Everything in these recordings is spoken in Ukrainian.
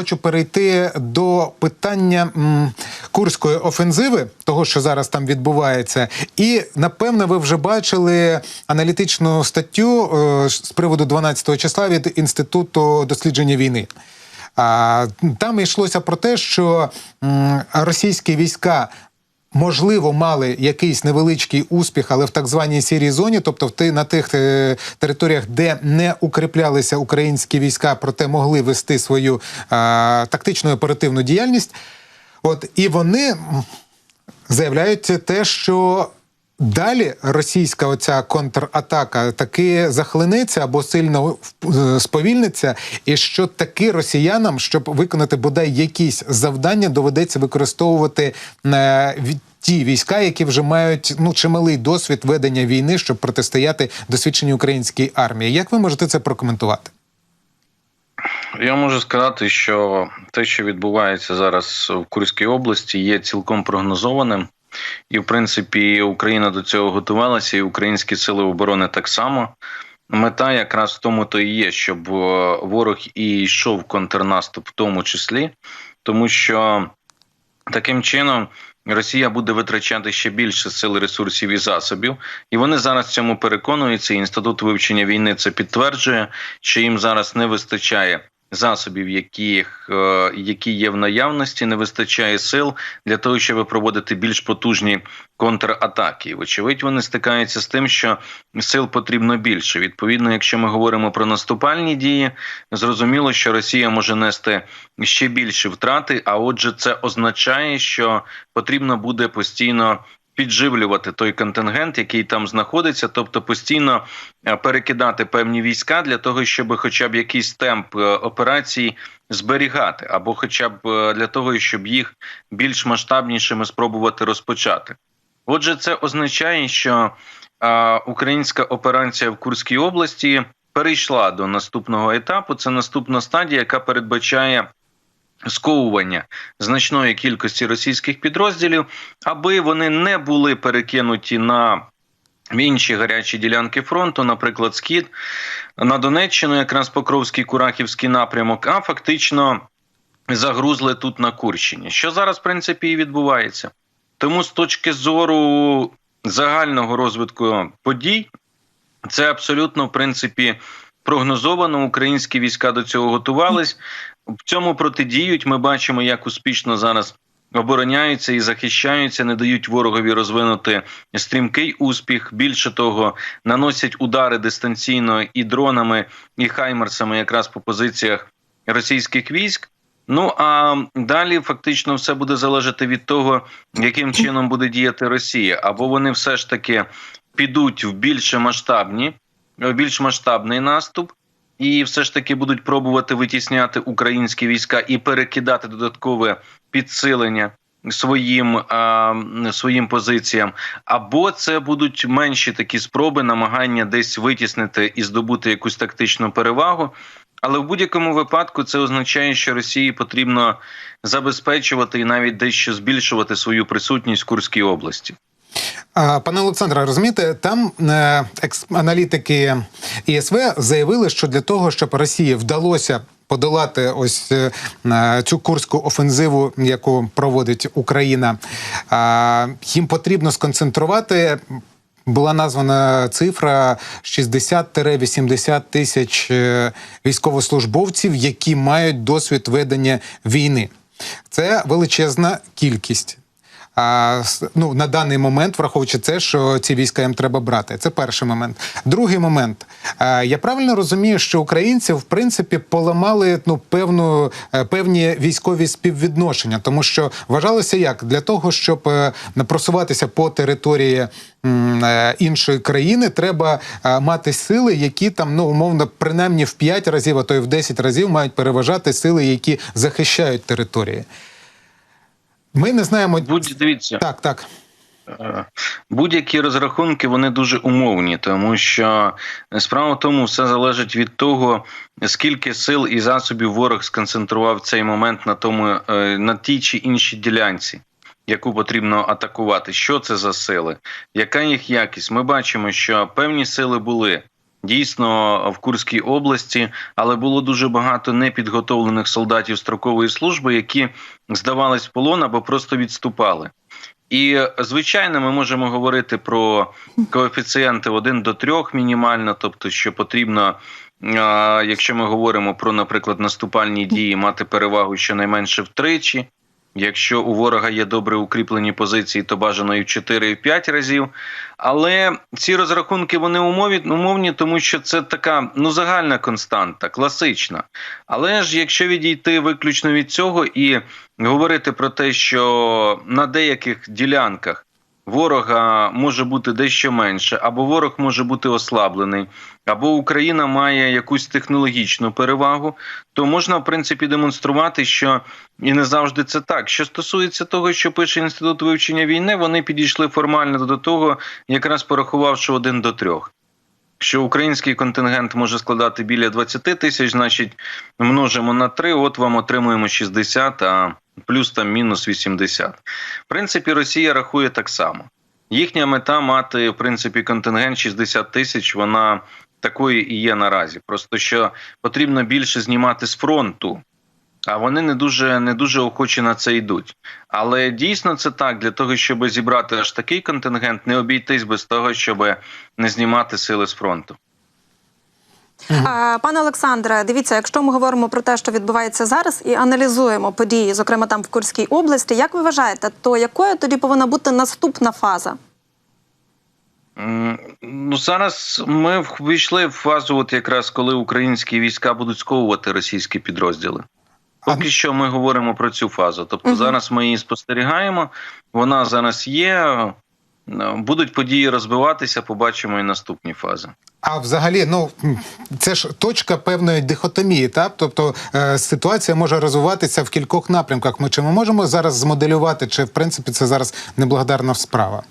Хочу перейти до питання м, курської офензиви, того, що зараз там відбувається, і напевно ви вже бачили аналітичну статтю е, з приводу 12 числа від інституту дослідження війни. А, там йшлося про те, що російські війська. Можливо, мали якийсь невеличкий успіх, але в так званій сірій зоні, тобто в ти на тих е, територіях, де не укріплялися українські війська, проте могли вести свою а, тактичну оперативну діяльність. От і вони заявляють те, що далі російська оця контратака таки захлинеться або сильно е, сповільниться, і що таки росіянам, щоб виконати бодай якісь завдання, доведеться використовувати е, ті війська, які вже мають ну чималий досвід ведення війни, щоб протистояти досвідченій українській армії. Як ви можете це прокоментувати? Я можу сказати, що те, що відбувається зараз в Курській області, є цілком прогнозованим. І, в принципі, Україна до цього готувалася, і українські сили оборони так само. Мета якраз в тому то і є, щоб е, ворог і йшов контрнаступ, в тому числі, тому що таким чином Росія буде витрачати ще більше сил, ресурсів і засобів, і вони зараз цьому переконуються. Інститут вивчення війни це підтверджує, що їм зараз не вистачає засобів, яких, е, які є в наявності, не вистачає сил для того, щоб проводити більш потужні контратаки. Вочевидь, вони стикаються з тим, що сил потрібно більше. Відповідно, якщо ми говоримо про наступальні дії, зрозуміло, що Росія може нести ще більші втрати. А отже, це означає, що потрібно буде постійно. Підживлювати той контингент, який там знаходиться, тобто постійно е, перекидати певні війська для того, щоб хоча б якийсь темп е, операцій зберігати, або хоча б е, для того, щоб їх більш масштабнішими спробувати розпочати. Отже, це означає, що українська операція в Курській області перейшла до наступного етапу. Це наступна стадія, яка передбачає сковування значної кількості російських підрозділів, аби вони не були перекинуті на інші гарячі ділянки фронту, наприклад, схід на Донеччину, якраз Покровський Курахівський напрямок, а фактично загрузли тут на Курщині. Що зараз, в принципі, і відбувається. Тому з точки зору загального розвитку подій, це абсолютно, в принципі, прогнозовано. Українські війська до цього готувались. В цьому протидіють. Ми бачимо, як успішно зараз обороняються і захищаються, не дають ворогові розвинути стрімкий успіх. Більше того, наносять удари дистанційно і дронами, і хаймерсами, якраз по позиціях російських військ. Ну а далі фактично все буде залежати від того, яким чином буде діяти Росія, або вони все ж таки підуть в більше масштабні, більш масштабний наступ, і все ж таки будуть пробувати витісняти українські війська і перекидати додаткове підсилення своїм а, своїм позиціям, або це будуть менші такі спроби, намагання десь витіснити і здобути якусь тактичну перевагу. Але в будь-якому випадку це означає, що Росії потрібно забезпечувати і навіть дещо збільшувати свою присутність в Курській області. Пане Олександре, розумієте, там е, екс-аналітики ІСВ заявили, що для того, щоб Росії вдалося подолати ось е, е, цю курську офензиву, яку проводить Україна, їм потрібно сконцентрувати. Була названа цифра 60-80 тисяч військовослужбовців, які мають досвід ведення війни. Це величезна кількість. Ну, на даний момент, враховуючи це, що ці війська їм треба брати. Це перший момент. Другий момент. Я правильно розумію, що українці, в принципі, поламали ну, певну, е, певні військові співвідношення, тому що вважалося як для того, щоб е, просуватися по території е, іншої країни, треба мати сили, які там, ну, умовно, принаймні в 5 разів, а то й в 10 разів мають переважати сили, які захищають території. Ми не знаємо. Будь дивіться, Так, так. Е, Будь-які розрахунки вони дуже умовні, тому що справа в тому, все залежить від того, скільки сил і засобів ворог сконцентрував в цей момент на тому е, на тій чи іншій ділянці, яку потрібно атакувати. Що це за сили? Яка їх якість? Ми бачимо, що певні сили були Дійсно, в Курській області, але було дуже багато непідготовлених солдатів строкової служби, які здавались в полон або просто відступали. І звичайно, ми можемо говорити про коефіцієнти 1 до 3 мінімально, тобто, що потрібно, якщо ми говоримо про, наприклад, наступальні дії, мати перевагу щонайменше втричі. Якщо у ворога є добре укріплені позиції, то бажано і в 4, і в 5 разів. Але ці розрахунки вони умові, умовні, тому що це така ну загальна константа, класична. Але ж якщо відійти виключно від цього і говорити про те, що на деяких ділянках ворога може бути дещо менше, або ворог може бути ослаблений, або Україна має якусь технологічну перевагу, то можна в принципі демонструвати, що і не завжди це так. Що стосується того, що пише інститут вивчення війни, вони підійшли формально до того, якраз порахувавши один до трьох. Що український контингент може складати біля 20 тисяч, значить множимо на 3, от вам отримуємо 60, а плюс там мінус 80. В принципі, Росія рахує так само. Їхня мета мати в принципі контингент 60 тисяч. Вона такою і є наразі. Просто що потрібно більше знімати з фронту. А вони не дуже не дуже охоче на це йдуть. Але дійсно це так для того, щоб зібрати аж такий контингент, не обійтись без того, щоб не знімати сили з фронту. Пане Олександре, дивіться, якщо ми говоримо про те, що відбувається зараз, і аналізуємо події, зокрема там в Курській області, як ви вважаєте, то якою тоді повинна бути наступна фаза? Ну зараз ми ввійшли в фазу, от якраз коли українські війська будуть сковувати російські підрозділи. Поки що ми говоримо про цю фазу. Тобто Мгм. зараз ми її спостерігаємо. Вона зараз є. е, Будуть події розбиватися, побачимо і наступні фази. А взагалі, ну це ж точка певної дихотомії, так? Тобто е, ситуація може розвиватися в кількох напрямках. Ми чи ми можемо зараз змоделювати, чи в принципі це зараз неблагодарна справа?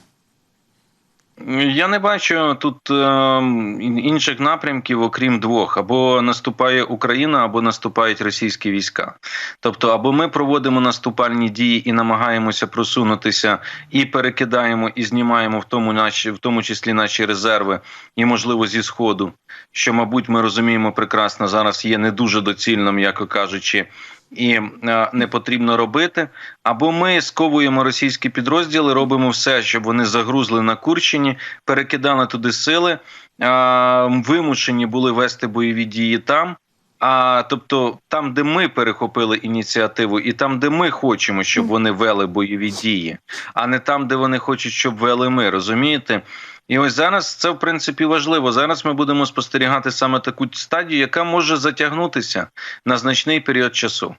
Я не бачу тут е, інших напрямків, окрім двох: або наступає Україна, або наступають російські війська. Тобто, або ми проводимо наступальні дії і намагаємося просунутися, і перекидаємо і знімаємо в тому наші, в тому числі наші резерви, і можливо зі сходу, що, мабуть, ми розуміємо прекрасно зараз є не дуже доцільним, м'яко кажучи. І е, не потрібно робити, або ми сковуємо російські підрозділи, робимо все, щоб вони загрузли на Курщині, перекидали туди сили, вимушені були вести бойові дії там. А тобто, там, де ми перехопили ініціативу, і там, де ми хочемо, щоб вони вели бойові дії, а не там, де вони хочуть, щоб вели ми, розумієте? І ось зараз це в принципі важливо. Зараз ми будемо спостерігати саме таку стадію, яка може затягнутися на значний період часу.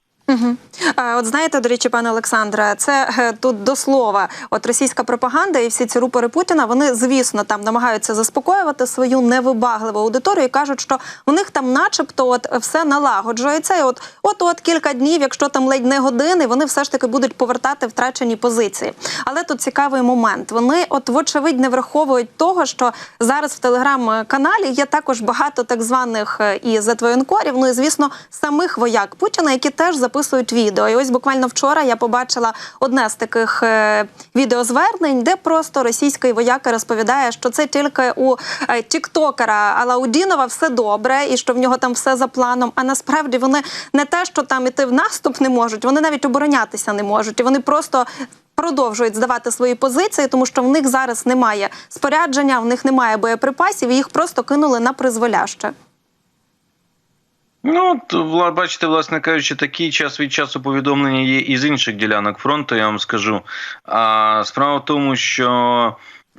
От знаєте, до речі, пане Олександре, це е, тут до слова. От російська пропаганда і всі ці рупори Путіна, вони звісно там намагаються заспокоювати свою невибагливу аудиторію і кажуть, що у них там, начебто, от все налагоджується. І от от от кілька днів, якщо там ледь не години, вони все ж таки будуть повертати втрачені позиції. Але тут цікавий момент. Вони, от вочевидь, не враховують того, що зараз в телеграм-каналі є також багато так званих е, і затвоєнкорів, ну і звісно, самих вояк Путіна, які теж записують відео. І ось буквально вчора я побачила одне з таких е, відеозвернень, де просто російський вояка розповідає, що це тільки у е, тіктокера Алаудінова все добре, і що в нього там все за планом. А насправді вони не те, що там іти в наступ не можуть, вони навіть оборонятися не можуть. І вони просто. Продовжують здавати свої позиції, тому що в них зараз немає спорядження, в них немає боєприпасів, і їх просто кинули на призволяще. Ну, от, бачите, власне кажучи, такий час від часу повідомлення є і з інших ділянок фронту, я вам скажу. А справа в тому, що.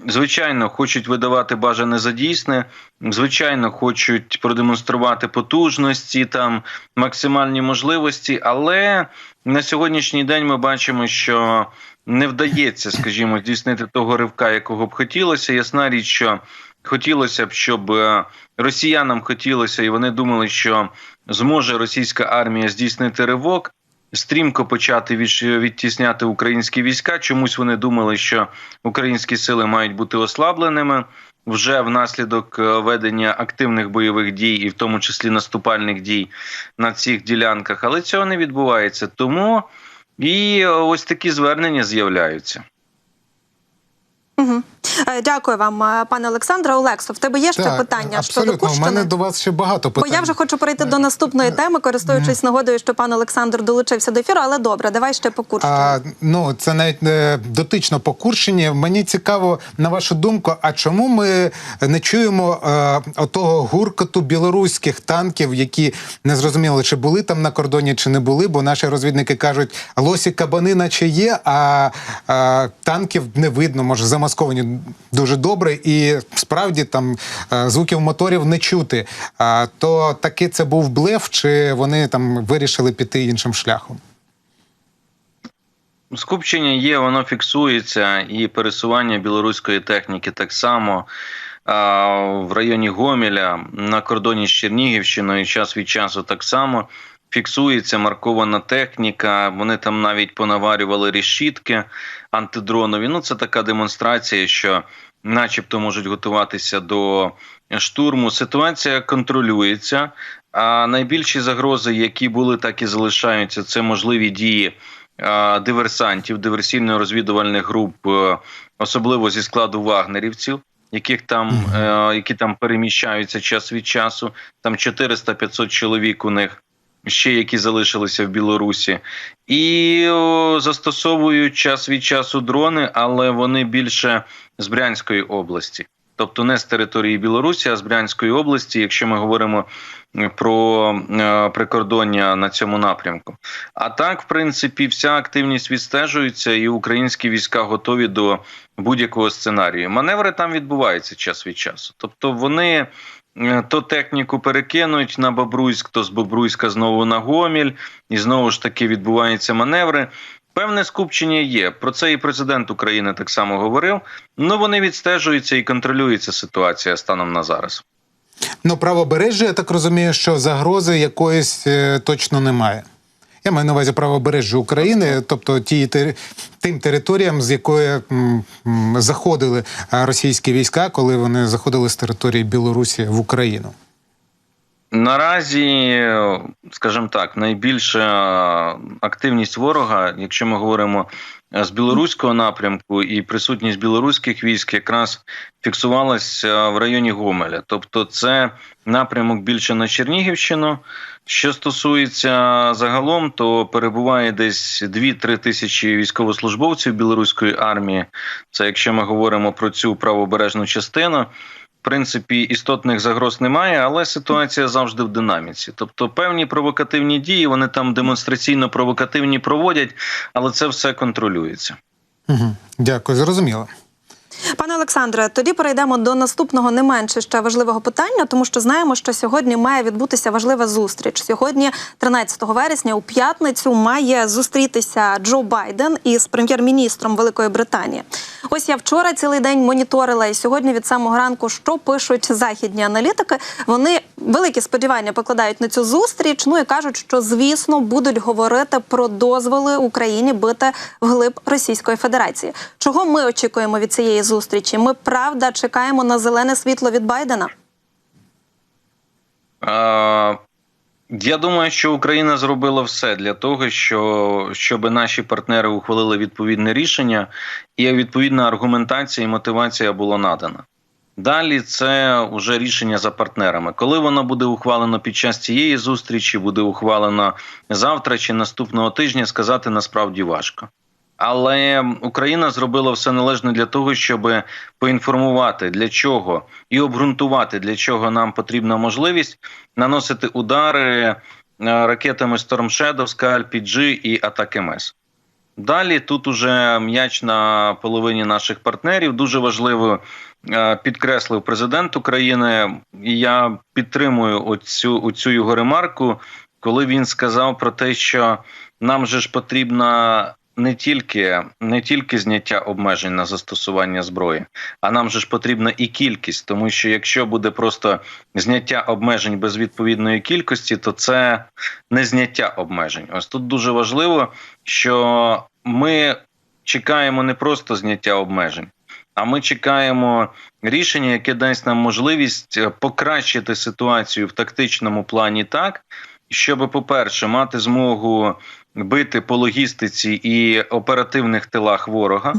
Звичайно, хочуть видавати бажане за дійсне, звичайно, хочуть продемонструвати потужності, там максимальні можливості, але на сьогоднішній день ми бачимо, що не вдається, скажімо, здійснити того ривка, якого б хотілося. Ясна річ, що хотілося б, щоб е, росіянам хотілося, і вони думали, що зможе російська армія здійснити ривок. Стрімко почати від, відтісняти українські війська. Чомусь вони думали, що українські сили мають бути ослабленими вже внаслідок е, ведення активних бойових дій, і в тому числі наступальних дій на цих ділянках. Але цього не відбувається. Тому і ось такі звернення з'являються. Угу. Е, Дякую вам, е, пане Олександре. Олексо, в тебе є ще Так, питання щодо абсолютно. У мене до вас ще багато Бо я вже хочу перейти до наступної теми, користуючись нагодою, що пан Олександр долучився до ефіру. Але добре, давай ще по Курщині. А, ну, це навіть не дотично по Курщині. Мені цікаво, на вашу думку, а чому ми не чуємо е, отого гуркоту білоруських танків, які не зрозуміло, чи були там на кордоні, чи не були, бо наші розвідники кажуть, лосі кабани наче є, а, е, танків не видно, може, замасковані дуже добре, і справді там е, звуків моторів не чути. То таки це був блеф, чи вони там вирішили піти іншим шляхом? Скупчення є, воно фіксується, і пересування білоруської техніки так само. В районі Гомеля на кордоні з Чернігівщиною час від часу так само фіксується маркована техніка. Вони там навіть понаварювали решітки антидронові. Ну, це така демонстрація, що, начебто, можуть готуватися до штурму. Ситуація контролюється. А найбільші загрози, які були, так і залишаються, це можливі дії диверсантів, диверсійно-розвідувальних груп, е, особливо зі складу вагнерівців, яких там, е, які там переміщаються час від часу. Там 400-500 чоловік у них. Ще які залишилися в Білорусі, і застосовують час від часу дрони, але вони більше з Брянської області, тобто не з території Білорусі, а з Брянської області, якщо ми говоримо про е, прикордоння на цьому напрямку. А так, в принципі, вся активність відстежується, і українські війська готові до будь-якого сценарію. Маневри там відбуваються час від часу. Тобто вони то техніку перекинуть на Бобруйськ, то з Бобруйська знову на Гоміль, і знову ж таки відбуваються маневри. Певне скупчення є. Про це і президент України так само говорив. Ну вони відстежуються і контролюється ситуація станом на зараз. Ну, правобережжя, я так розумію, що загрози якоїсь е, точно немає. Я маю на увазі правобережжя України, тобто ті, тим територіям, з якої заходили російські війська, коли вони заходили з території Білорусі в Україну. Наразі, скажімо так, найбільша активність ворога, якщо ми говоримо е, з білоруського напрямку, і присутність білоруських військ якраз фіксувалася в районі Гомеля. Тобто, це напрямок більше на Чернігівщину. Що стосується загалом, то перебуває десь 2-3 тисячі військовослужбовців білоруської армії. Це якщо ми говоримо про цю правобережну частину. Принципі, істотних загроз немає, але ситуація завжди в динаміці. Тобто, певні провокативні дії вони там демонстраційно провокативні проводять, але це все контролюється. Угу. Дякую, зрозуміло. Олександре, тоді перейдемо до наступного не менше ще важливого питання, тому що знаємо, що сьогодні має відбутися важлива зустріч. Сьогодні, 13 вересня, у п'ятницю, має зустрітися Джо Байден із прем'єр-міністром Великої Британії. Ось я вчора цілий день моніторила, і сьогодні від самого ранку, що пишуть західні аналітики. Вони великі сподівання покладають на цю зустріч. Ну і кажуть, що звісно будуть говорити про дозволи Україні бити вглиб Російської Федерації. Чого ми очікуємо від цієї зустрічі? Ми правда чекаємо на зелене світло від Байдена. Е, Я думаю, що Україна зробила все для того, що щоб наші партнери ухвалили відповідне рішення, і відповідна аргументація і мотивація була надана. Далі це вже рішення за партнерами. Коли воно буде ухвалено під час цієї зустрічі, буде ухвалено завтра чи наступного тижня, сказати насправді важко. Але Україна зробила все належне для того, щоб поінформувати для чого і обґрунтувати, для чого нам потрібна можливість наносити удари е, ракетами Storm Shadow, PG і Атак МС. Далі тут уже м'яч на половині наших партнерів. Дуже важливо е, підкреслив президент України. І я підтримую оцю, оцю його ремарку, коли він сказав про те, що нам же ж потрібна не тільки, не тільки зняття обмежень на застосування зброї, а нам же ж потрібна і кількість, тому що якщо буде просто зняття обмежень без відповідної кількості, то це не зняття обмежень. Ось тут дуже важливо, що ми чекаємо не просто зняття обмежень. А ми чекаємо рішення, яке дасть нам можливість е, покращити ситуацію в тактичному плані так, щоб, по-перше, мати змогу бити по логістиці і оперативних тилах ворога.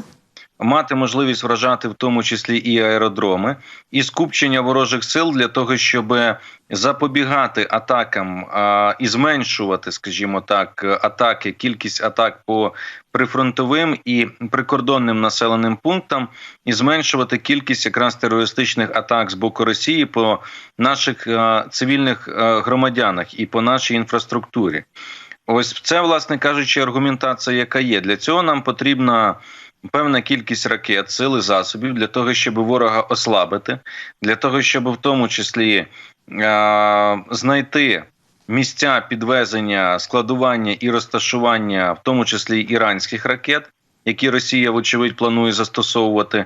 мати можливість вражати в тому числі і аеродроми, і скупчення ворожих сил для того, щоб запобігати атакам а, і зменшувати, скажімо так, атаки, кількість атак по прифронтовим і прикордонним населеним пунктам, і зменшувати кількість якраз терористичних атак з боку Росії по наших а, цивільних а, громадянах і по нашій інфраструктурі. Ось це, власне кажучи, аргументація, яка є. Для цього нам потрібна певна кількість ракет, сили засобів для того, щоб ворога ослабити, для того, щоб в тому числі е- знайти місця підвезення, складування і розташування, в тому числі іранських ракет, які Росія, вочевидь, планує застосовувати,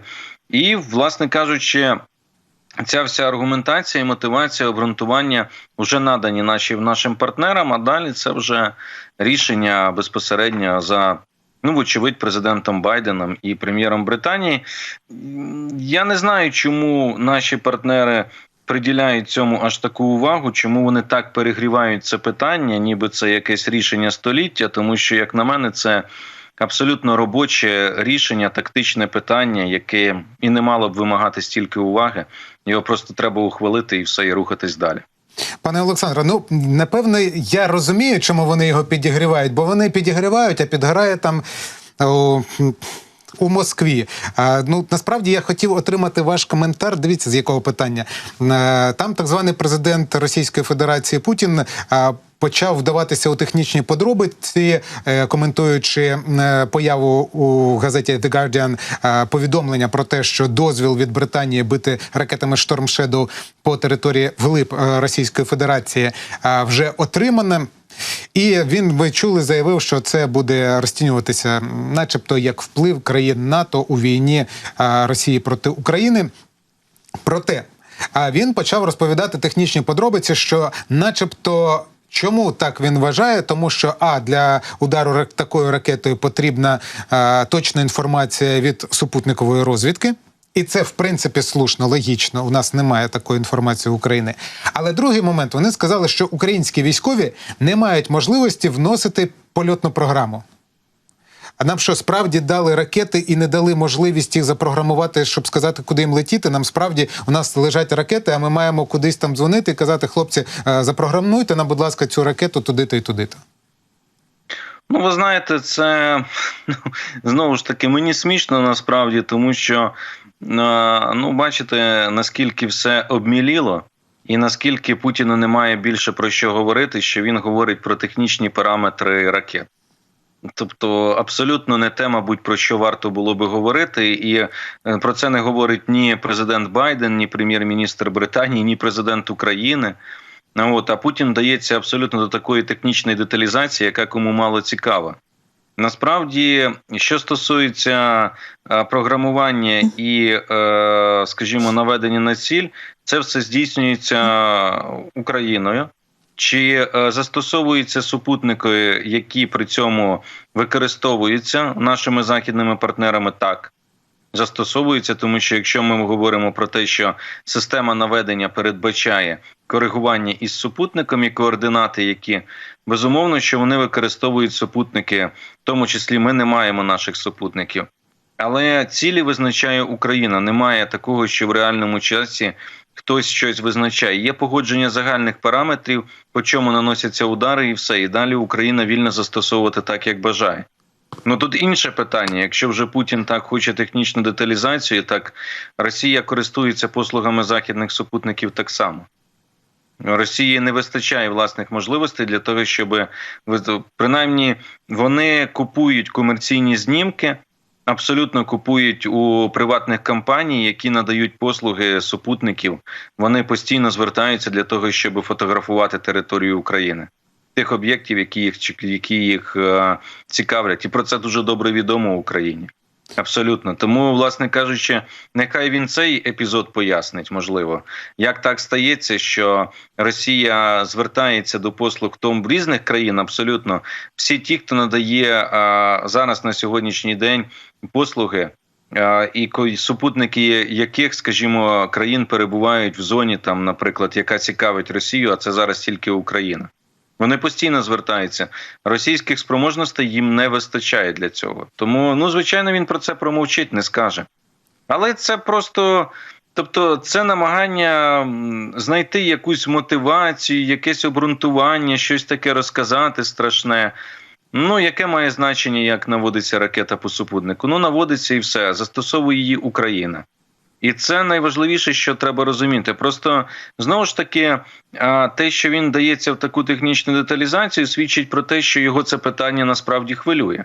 і, власне кажучи. Ця вся аргументація, і мотивація, обґрунтування вже надані нашим нашим партнерам. А далі це вже рішення безпосередньо за ну, вочевидь, президентом Байденом і прем'єром Британії. Я не знаю, чому наші партнери приділяють цьому аж таку увагу, чому вони так перегрівають це питання, ніби це якесь рішення століття, тому що, як на мене, це. Абсолютно робоче рішення, тактичне питання, яке і не мало б вимагати стільки уваги. Його просто треба ухвалити і все, і рухатись далі. Пане Олександре, ну напевно, я розумію, чому вони його підігрівають, бо вони підігрівають, а підгорає там. О, у Москві. А, ну насправді я хотів отримати ваш коментар. Дивіться, з якого питання Е, там так званий президент Російської Федерації Путін. а, Почав вдаватися у технічні подробиці, е, коментуючи е, появу у газеті The Guardian е, повідомлення про те, що дозвіл від Британії бити ракетами Storm Shadow по території вглиб Російської Федерації вже отримане. І він, ви чули, заявив, що це буде розцінюватися, начебто, як вплив країн НАТО у війні Росії проти України. Проте а він почав розповідати технічні подробиці, що, начебто. Чому так він вважає? Тому що а для удару такою ракетою потрібна а, точна інформація від супутникової розвідки. І це в принципі слушно, логічно. У нас немає такої інформації України. Але другий момент вони сказали, що українські військові не мають можливості вносити польотну програму. А нам що справді дали ракети і не дали можливість їх запрограмувати, щоб сказати, куди їм летіти. Нам справді у нас лежать ракети, а ми маємо кудись там дзвонити і казати, хлопці, е, запрограмуйте нам, будь ласка, цю ракету туди-то і туди-то. Ну, ви знаєте, це ну, знову ж таки мені смішно насправді, тому що е, ну, бачите, наскільки все обміліло, і наскільки Путіну немає більше про що говорити, що він говорить про технічні параметри ракет. Тобто абсолютно не те, мабуть, про що варто було би говорити, і е, про це не говорить ні президент Байден, ні прем'єр-міністр Британії, ні президент України. От, а Путін дається абсолютно до такої технічної деталізації, яка кому мало цікава. Насправді, що стосується е, програмування і, е, скажімо, наведення на ціль, це все здійснюється Україною. Чи е, застосовуються супутники, які при цьому використовуються нашими західними партнерами? Так застосовуються, тому що якщо ми говоримо про те, що система наведення передбачає коригування із супутниками, координати, які безумовно, що вони використовують супутники, в тому числі ми не маємо наших супутників. Але цілі визначає Україна. Немає такого, що в реальному часі хтось щось визначає. Є погодження загальних параметрів, по чому наносяться удари, і все. І далі Україна вільно застосовувати так, як бажає. Ну тут інше питання. Якщо вже Путін так хоче технічну деталізацію, так Росія користується послугами західних супутників так само. Росії не вистачає власних можливостей для того, щоб принаймні вони купують комерційні знімки, абсолютно купують у приватних компаній, які надають послуги супутників. Вони постійно звертаються для того, щоб фотографувати територію України. Тих об'єктів, які їх які їх е, цікавлять, і про це дуже добре відомо в Україні. Абсолютно, тому, власне кажучи, нехай він цей епізод пояснить, можливо, як так стається, що Росія звертається до послуг том різних країн. Абсолютно всі ті, хто надає а, зараз на сьогоднішній день послуги, і супутники, яких, скажімо, країн перебувають в зоні, там, наприклад, яка цікавить Росію, а це зараз тільки Україна. Вони постійно звертаються. Російських спроможностей їм не вистачає для цього. Тому, ну звичайно, він про це промовчить, не скаже. Але це просто. Тобто, це намагання знайти якусь мотивацію, якесь обґрунтування, щось таке розказати страшне. Ну, яке має значення, як наводиться ракета по супутнику? Ну, наводиться і все. Застосовує її Україна. І це найважливіше, що треба розуміти. Просто знову ж таки, те, що він дається в таку технічну деталізацію, свідчить про те, що його це питання насправді хвилює.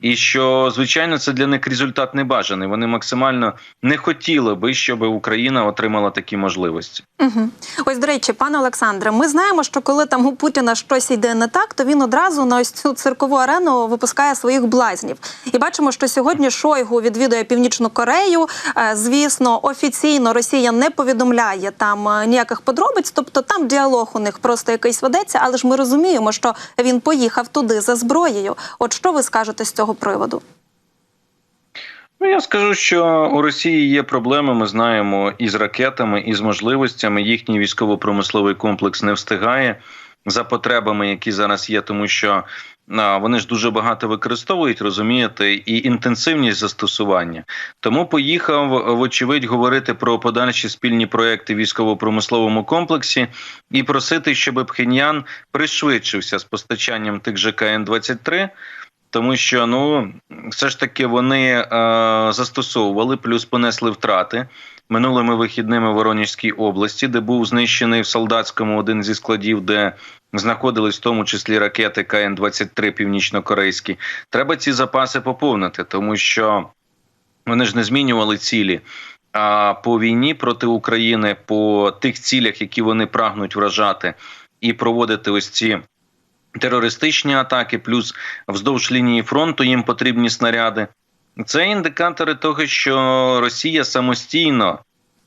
І що, звичайно, це для них результат небажаний. Вони максимально не хотіли би, щоб Україна отримала такі можливості. Угу. Ось до речі, пане Олександре, ми знаємо, що коли там у Путіна щось йде не так, то він одразу на ось цю циркову арену випускає своїх блазнів. І бачимо, що сьогодні Шойгу відвідує Північну Корею. Е, Звісно, офіційно Росія не повідомляє там е, ніяких подробиць, тобто там діалог у них просто якийсь ведеться, але ж ми розуміємо, що він поїхав туди за зброєю. От що ви скажете з цього приводу? Ну, я скажу, що у Росії є проблеми. Ми знаємо і з ракетами, і з можливостями. Їхній військово-промисловий комплекс не встигає за потребами, які зараз є, тому що вони ж дуже багато використовують, розумієте, і інтенсивність застосування. Тому поїхав, вочевидь, говорити про подальші спільні проекти в військово-промисловому комплексі і просити, щоб Пхеньян пришвидшився з постачанням тих же КН-23, тому що ну все ж таки вони е, застосовували, плюс понесли втрати минулими вихідними в Воронежській області, де був знищений в солдатському один зі складів, де знаходились в тому числі ракети КН-23 північно-корейські. Треба ці запаси поповнити, тому що вони ж не змінювали цілі. А по війні проти України, по тих цілях, які вони прагнуть вражати, і проводити ось ці терористичні атаки, плюс вздовж лінії фронту їм потрібні снаряди. Це індикатори того, що Росія самостійно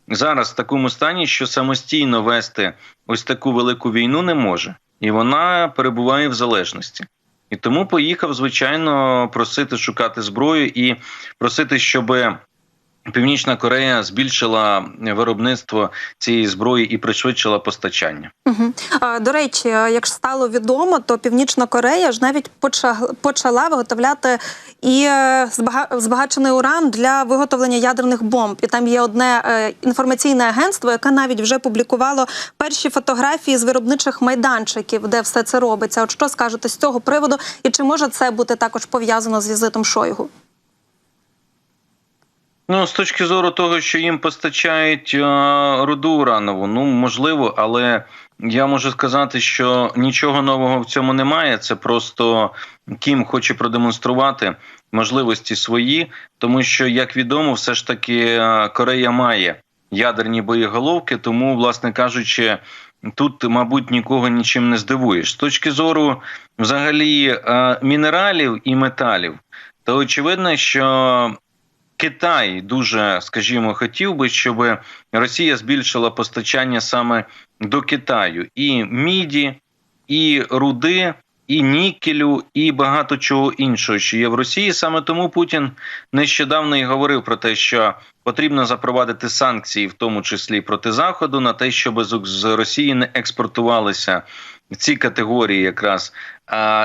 зараз в такому стані, що самостійно вести ось таку велику війну не може, і вона перебуває в залежності. І тому поїхав, звичайно, просити шукати зброю і просити, щоб Північна Корея збільшила виробництво цієї зброї і пришвидшила постачання. До речі, як стало відомо, то Північна Корея ж навіть поча- почала виготовляти і е, збагачений уран для виготовлення ядерних бомб. І там є одне е, інформаційне агентство, яке навіть вже публікувало перші фотографії з виробничих майданчиків, де все це робиться. От що скажете з цього приводу, і чи може це бути також пов'язано з візитом Шойгу? Ну, з точки зору того, що їм постачають е, руду уранову, ну можливо, але я можу сказати, що нічого нового в цьому немає. Це просто Кім хоче продемонструвати можливості свої, тому що, як відомо, все ж таки е, Корея має ядерні боєголовки, тому, власне кажучи, тут, мабуть, нікого нічим не здивуєш. З точки зору взагалі е, мінералів і металів, то очевидно, що Китай дуже, скажімо, хотів би, щоб Росія збільшила постачання саме до Китаю і міді, і руди, і нікелю, і багато чого іншого, що є в Росії. Саме тому Путін нещодавно і говорив про те, що потрібно запровадити санкції, в тому числі проти заходу, на те, щоб з Росії не експортувалися ці категорії, якраз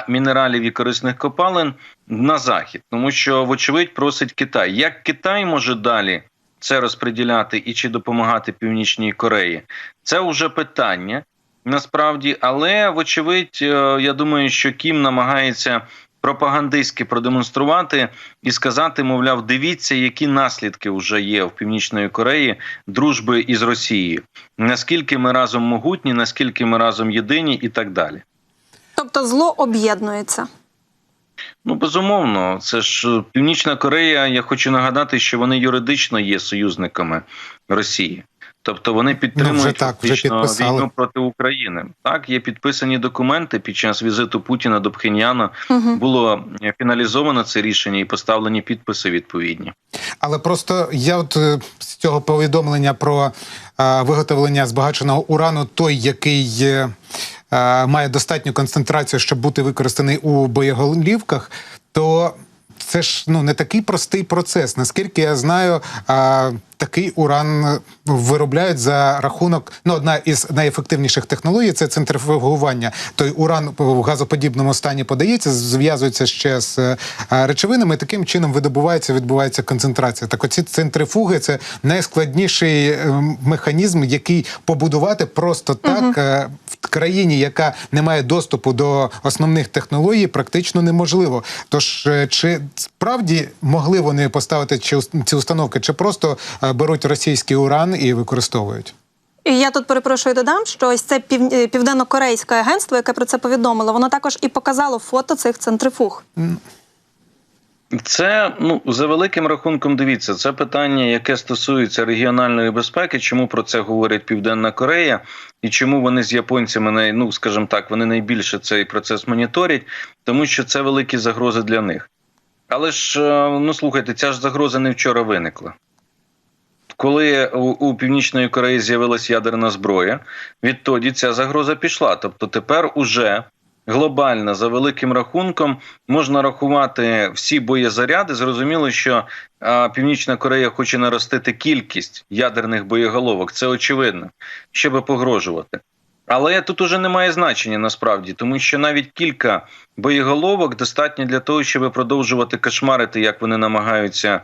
мінералів і корисних копалин на захід, тому що вочевидь просить Китай. Як Китай може далі це розподіляти і чи допомагати Північній Кореї? Це вже питання насправді, але вочевидь, е, я думаю, що Кім намагається. Пропагандистськи продемонструвати і сказати, мовляв, дивіться, які наслідки вже є в північної Кореї дружби із Росією. Наскільки ми разом могутні, наскільки ми разом єдині, і так далі. Тобто зло об'єднується. Ну, безумовно, це ж е, Північна Корея. Я хочу нагадати, що вони юридично є союзниками Росії. Тобто вони підтримують Ну, вже так, вже фактично війну проти України. Так, є підписані документи під час візиту Путіна до Пхеньяна. Угу. Було фіналізовано це рішення і поставлені підписи відповідні. Але просто я от е, з цього повідомлення про е, виготовлення збагаченого урану, той, який е, е, має достатню концентрацію, щоб бути використаний у боєголівках, то це ж ну не такий простий процес. Наскільки я знаю, е, такий уран виробляють за рахунок. Ну, одна із найефективніших технологій це центрифугування. Той уран в газоподібному стані подається, зв'язується ще з е, речовинами. і Таким чином видобувається, відбувається концентрація. Так, оці центрифуги це найскладніший е, механізм, який побудувати просто так е, в країні, яка не має доступу до основних технологій, практично неможливо. Тож е, чи справді могли вони поставити ус- ці установки, чи просто е, беруть російський уран і використовують? І я тут перепрошую додам, що ось це пів... е, південно-корейське агентство, яке про це повідомило, воно також і показало фото цих центрифуг. Це ну за великим рахунком. Дивіться, це питання, яке стосується регіональної безпеки. Чому про це говорить Південна Корея, і чому вони з японцями най, ну скажімо так, вони найбільше цей процес моніторять, тому що це великі загрози для них. Але ж е, ну слухайте, ця ж загроза не вчора виникла. Коли у, Північної Кореї з'явилася ядерна зброя, відтоді ця загроза пішла. Тобто тепер уже глобально за великим рахунком можна рахувати всі боєзаряди. Зрозуміло, що Північна Корея хоче наростити кількість ядерних боєголовок. Це очевидно, щоб погрожувати. Але тут уже немає значення насправді, тому що навіть кілька боєголовок достатньо для того, щоб продовжувати кошмарити, як вони намагаються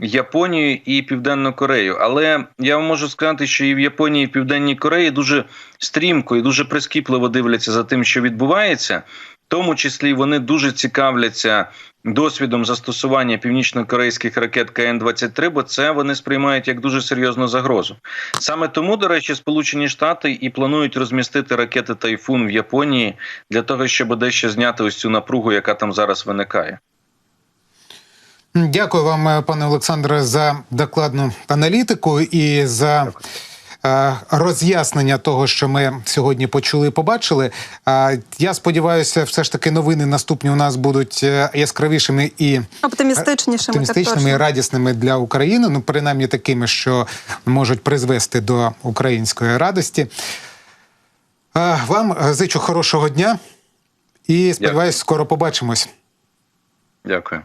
Японію і Південну Корею. Але я вам можу сказати, що і в Японії, і в Південній Кореї дуже стрімко і дуже прискіпливо дивляться за тим, що відбувається. В тому числі вони дуже цікавляться досвідом застосування північно-корейських ракет КН-23, бо це вони сприймають як дуже серйозну загрозу. Саме тому, до речі, Сполучені Штати і планують розмістити ракети Тайфун в Японії для того, щоб дещо зняти ось цю напругу, яка там зараз виникає. Дякую вам, е, пане Олександре, за докладну аналітику і за е, роз'яснення того, що ми сьогодні почули і побачили. Е, Я сподіваюся, все ж таки новини наступні у нас будуть яскравішими і Оптимістичнішими, оптимістичними і радісними для України. Ну, принаймні такими, що можуть призвести до української радості. Вам зичу хорошого дня і сподіваюся, скоро побачимось. Дякую.